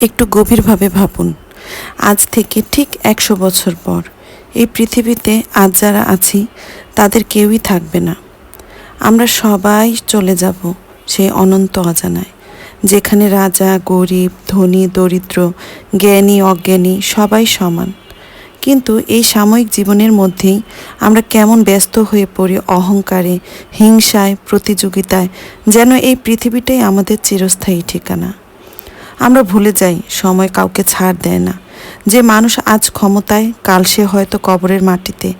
একটু গভীরভাবে ভাবুন। আজ থেকে ঠিক একশো বছর পর এই পৃথিবীতে আজ যারা আছি, তাদের কেউই থাকবে না। আমরা সবাই চলে যাব সেই অনন্ত অজানায়, যেখানে রাজা, গরিব, ধনী, দরিদ্র, জ্ঞানী, অজ্ঞানী সবাই সমান। কিন্তু এই সাময়িক জীবনের মধ্যেই আমরা কেমন ব্যস্ত হয়ে পড়ি অহংকারে, হিংসায়, প্রতিযোগিতায়, যেন এই পৃথিবীটাই আমাদের চিরস্থায়ী ঠিকানা। আমরা ভুলে যাই, সময় কাউকে ছাড় দেয় না। যে মানুষ আজ ক্ষমতায়, কাল সে হয়তো কবরের মাটিতে।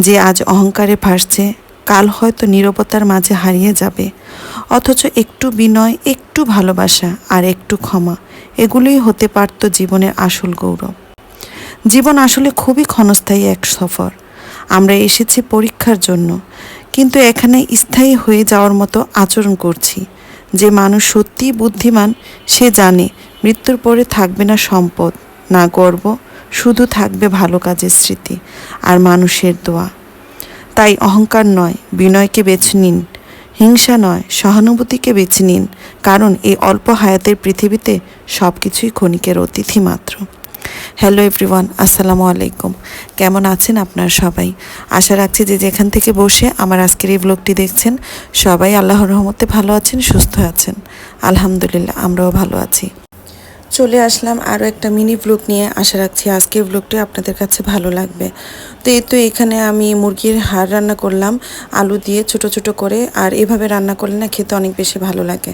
যে আজ অহংকারে ভাসছে, কাল হয়তো নীরবতার মাঝে হারিয়ে যাবে। অথচ একটু বিনয়, একটু ভালোবাসা আর একটু ক্ষমা, এগুলোই হতে পারত জীবনের আসল গৌরব। জীবন আসলে খুবই ক্ষণস্থায়ী এক সফর। আমরা এসেছি পরীক্ষার জন্য, কিন্তু এখানে স্থায়ী হয়ে যাওয়ার মতো আচরণ করছি। যে মানুষ সত্যিই বুদ্ধিমান, সে জানে মৃত্যুর পরে থাকবে না সম্পদ, না গর্ব, শুধু থাকবে ভালো কাজের স্মৃতি আর মানুষের দোয়া। তাই অহংকার নয়, বিনয়কে বেছে নিন। হিংসা নয়, সহানুভূতিকে বেছে নিন, কারণ এই অল্প হায়াতের পৃথিবীতে সব কিছুই ক্ষণিকের অতিথি মাত্র। হ্যালো এভরিওয়ান, আসসালামু আলাইকুম। কেমন আছেন আপনারা সবাই? আশা রাখছি যে যেখান থেকে বসে আমার আজকের এই ব্লগটি দেখছেন, সবাই আল্লাহর রহমতে ভালো আছেন, সুস্থ আছেন। আলহামদুলিল্লাহ, আমরাও ভালো আছি। চলে আসলাম আরও একটা মিনি ব্লগ নিয়ে। আশা রাখছি আজকের ব্লুকটি আপনাদের কাছে ভালো লাগবে। তো এই তো এখানে আমি মুরগির হাড় রান্না করলাম, আলু দিয়ে ছোট ছোট করে। আর এভাবে রান্না করলে না খেতে অনেক বেশি ভালো লাগে।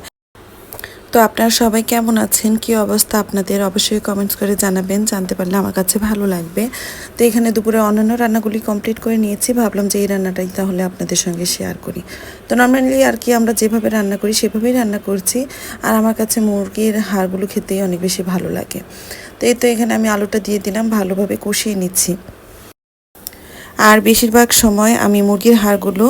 তো আপনারা সবাই কেমন আছেন? কি অবস্থা আপনাদের? অবশ্যই কমেন্টস করে জানাবেন, জানতে পারলে আমার কাছে ভালো লাগবে। তো এখানে দুপুরে অন্যান্য রান্নাগুলি কমপ্লিট করে নিয়েছি। ভাবলাম যে এই রান্নাটাই তাহলে আপনাদের সঙ্গে শেয়ার করি। তো নর্মালি আর কি আমরা যেভাবে রান্না করি, সেভাবেই রান্না করছি। আর আমার কাছে মুরগির হাড়গুলো খেতেই অনেক বেশি ভালো লাগে। তো এই তো এখানে আমি আলুটা দিয়ে দিলাম, ভালোভাবে কষিয়ে নিচ্ছি। আর বেশিরভাগ সময় আমি মুরগির হাড়গুলো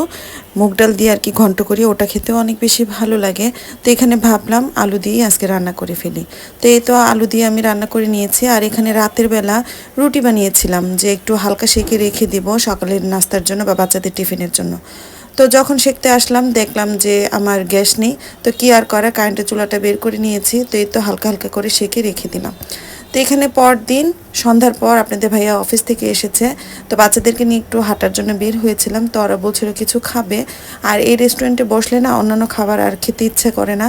মুগ ডাল দিয়ে আর কি ঘন্ট করি, ওটা খেতেও অনেক বেশি ভালো লাগে। তো এখানে ভাবলাম আলু দিয়েই আজকে রান্না করে ফেলি। তো এই তো আলু দিয়ে আমি রান্না করে নিয়েছি, আর এখানে রাতের বেলা রুটি বানিয়েছিলাম যে একটু হালকা সেঁকে রেখে দিব সকালের নাস্তার জন্য বা বাচ্চাদের টিফিনের জন্য। তো যখন শিখতে আসলাম, দেখলাম যে আমার গ্যাস নেই, তো কি আর করা, কারেন্টের চুলাটা বের করে নিয়েছি, তো এই তো হালকা হালকা করে সেঁকে রেখে দিলাম। তো এখানে পর দিন সন্ধ্যার পর আপনাদের ভাইয়া অফিস থেকে এসেছে। তো বাচ্চাদেরকে নিয়ে একটু হাঁটার জন্য বের হয়েছিলাম। তো ওরা বলছিল কিছু খাবে। আর এই রেস্টুরেন্টে বসলে না অন্যান্য খাবার আর খেতে ইচ্ছে করে না।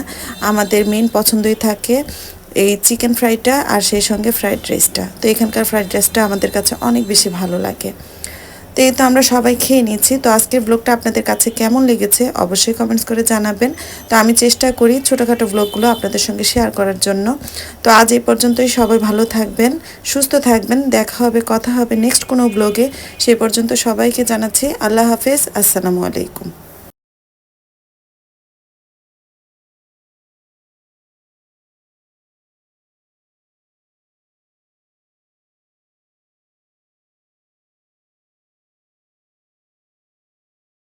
আমাদের মেন পছন্দই থাকে এই চিকেন ফ্রাইটা আর সেই সঙ্গে ফ্রাইড রাইসটা তো এখানকার ফ্রাইড রাইসটা আমাদের কাছে অনেক বেশি ভালো লাগে। তো এই তো আমরা সবাই খেয়ে নিয়েছি। তো আজকের ব্লগটা আপনাদের কাছে কেমন লেগেছে অবশ্যই কমেন্টস করে জানাবেন। তো আমি চেষ্টা করি ছোটোখাটো ব্লগগুলো আপনাদের সঙ্গে শেয়ার করার জন্য। তো আজ এই পর্যন্তই সবাই ভালো থাকবেন, সুস্থ থাকবেন। দেখা হবে, কথা হবে নেক্সট কোনো ব্লগে। সেই পর্যন্ত সবাইকে জানাচ্ছি আল্লাহ হাফেজ। আসসালামু আলাইকুম।